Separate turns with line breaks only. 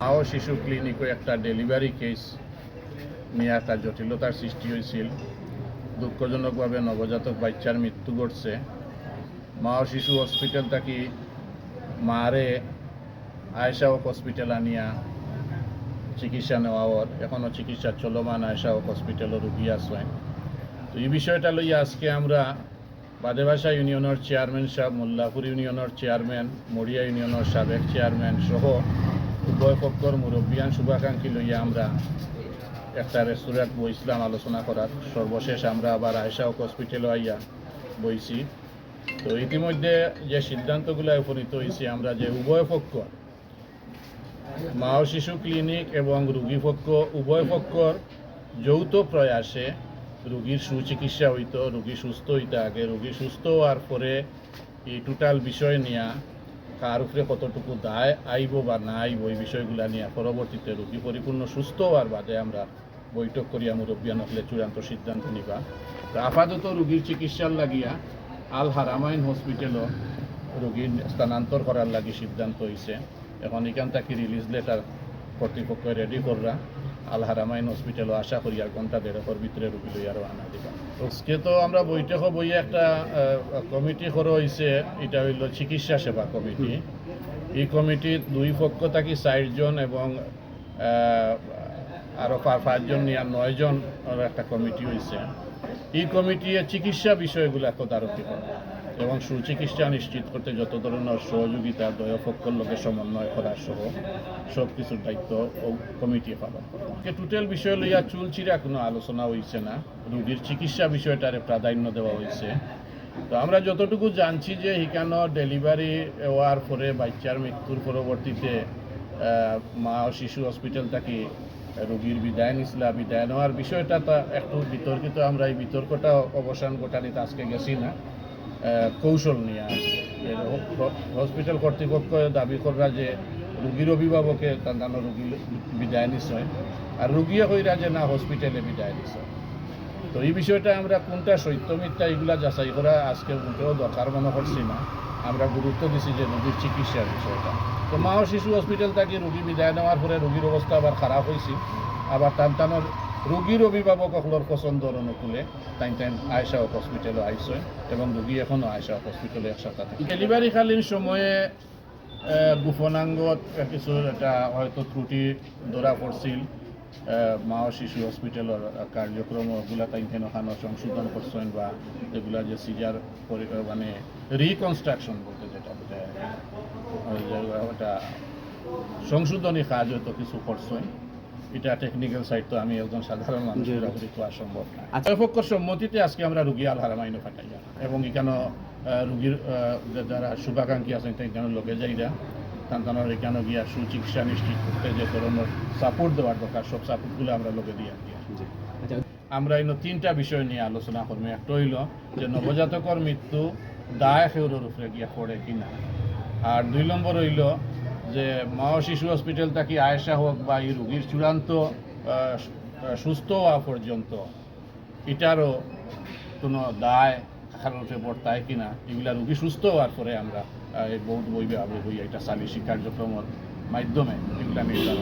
মাও শিশু ক্লিনিকও একটা ডেলিভারি কেস। নিয়ে একটা জটিলতার সৃষ্টি হয়েছিল দুঃখজনকভাবে নবজাতক বাচ্চার মৃত্যু ঘটছে। মা ও শিশু হসপিটাল থাকি মারে আয়সাওক হসপিটাল আনিয়া চিকিৎসা নেওয়া ওর এখনও চিকিৎসা চলমান আয়সাওক হসপিটালও রুগী আছে তো এই বিষয়টা লইয়া আজকে আমরা বাদেবাসা ইউনিয়নের চেয়ারম্যান সাহেব, মোল্লাপুর ইউনিয়নের চেয়ারম্যান মরিয়া ইউনিয়নের সাবেক চেয়ারম্যান সহ উভয় পক্ষর মুরব্বিয়ান শুভাকাঙ্ক্ষী লইয়া আমরা একটা রেস্টুরেন্ট বইছিলাম আলোচনা করার সর্বশেষ আমরা আবার আয়সা হসপিটালে আইয়া বইছি। তো ইতিমধ্যে যে সিদ্ধান্তগুলো উপনীত হয়েছে আমরা যে উভয় পক্ষ, মা ও শিশু ক্লিনিক এবং রুগী পক্ষ, উভয় পক্ষর যৌথ প্রয়াসে রুগীর সুচিকিৎসা হইতো, রুগী সুস্থ হইতে আগে। রুগী সুস্থ হওয়ার পরে এই টোটাল বিষয় নিয়া কার উপরে কতটুকু দায়, আইব বা না আইব এই বিষয়গুলা নিয়ে পরবর্তীতে রুগী পরিপূর্ণ সুস্থ হওয়ার বাদে আমরা বৈঠক করিয়া মুরব্বিয়ান হলে চূড়ান্ত সিদ্ধান্ত নিবা। আপাতত রুগীর চিকিৎসার লাগিয়া আল হারামাইন হসপিটালও রোগীর স্থানান্তর করার লাগি সিদ্ধান্ত হয়েছে এখন এখান থেকে রিলিজ লেটার কর্তৃপক্ষ রেডি কররা। আল হারামাইন হসপিটালও আশা করি আর ঘণ্টা দেড়েকর ভিতরে রুগী লই আরও আনা দিবা। আজকে তো আমরা বৈঠক বইয়ে একটা কমিটি করা হয়েছে এটা হইল চিকিৎসা সেবা কমিটি। এই কমিটির দুই পক্ষ থাকি চারজন এবং আরও পাঁচজন নিয়ে নয়জন একটা কমিটি হয়েছে এই কমিটি চিকিৎসা বিষয়গুলো তদারকি করে। এবং সুচিকিৎসা নিশ্চিত করতে যত ধরনের সহযোগিতা, দয় পক্ষর লোকের সমন্বয় করার সহ সব কিছুর দায়িত্ব কমিটি পালন করে টোটাল বিষয় লইয়া চুলচিরা কোনো আলোচনা হয়েছে না। রুগীর চিকিৎসা বিষয়টারে প্রাধান্য দেওয়া হয়েছে তো আমরা যতটুকু জানছি যে এখানে ডেলিভারি হওয়ার পরে বাচ্চার মৃত্যুর পরবর্তীতে মা ও শিশু হসপিটাল থেকে রোগীর বিদায় নিছিলা বিদায় নেওয়ার বিষয়টা তা একটু বিতর্কিত। আমরা এই বিতর্কটা অবসান ঘটানিতে আজকে গেছি না। কৌশল নিয়ে হসপিটাল কর্তৃপক্ষ দাবি করা যে রুগীর অভিভাবকে তার রুগী বিদায় নিশ্চয়। আর রুগীও কইরা যে না হসপিটালে বিদায় নিশ্চয়। তো এই বিষয়টা আমরা কোনটা সত্য মিথ্যা এগুলা যাচাই করা আজকে মোটেও দরকার মনে করছি না। আমরা গুরুত্ব দিছি যে রোগীর চিকিৎসার বিষয়টা। তো মা ও শিশু হসপিটাল থেকে রোগী বিদায় নেওয়ার পরে রোগীর অবস্থা আবার খারাপ হয়েছে আবার টান টানোর রোগীর অভিভাবক সকলের পছন্দর অনুকূলে টাইম টাইম আয়সা হসপিটালে আইসে এবং রোগী এখনও আয়সা হসপিটালে একসাথে ডেলিভারিকালীন সময়ে গোপনাঙ্গত কিছু এটা হয়তো ত্রুটি ধরা পড়ছিল মা শিশু হসপিটালের কার্যক্রম ওগুলা তাই ওখানে সংশোধন করছেন বা এগুলা যে সিজার মানে রিকনস্ট্রাকশন বলতে যেটা বোঝায় সংশোধনী কাজ হয়তো কিছু করছেন এটা টেকনিক্যাল সাইড তো আমি একজন সাধারণ মানুষ
জি।
পুরোপুরি সম্ভব না। আচ্ছা। সম্মতিতে আজকে আমরা রুগী আল হারামাইনে ফাটাইয়া এবং এখানে রুগীর যারা শুভাকাঙ্ক্ষী আছেন এখানে লোকে যাইরা তান্তানোর এখানে গিয়া সুচিকিৎসা নিশ্চিত করতে যে ধরনের সাপোর্ট দেওয়ার দরকার সব সাপোর্টগুলো আমরা লোকে দিয়ে আমরা ইনো তিনটা বিষয় নিয়ে আলোচনা করব। একটা হইল যে নবজাতকর মৃত্যু দায় সেউরের উপরে গিয়া পড়ে কিনা। আর দুই নম্বর হইল যে মা শিশু হসপিটাল থাকি আয়েসা হোক বা এই রুগীর চূড়ান্ত সুস্থ হওয়া পর্যন্ত এটারও কোনো দায় কারণে বর্তায় কিনা? এগুলা রুগী সুস্থ হওয়ার পরে আমরা বহুত বই হই একটা সালিসি কার্যক্রমের মাধ্যমে এগুলা নির্ধারণ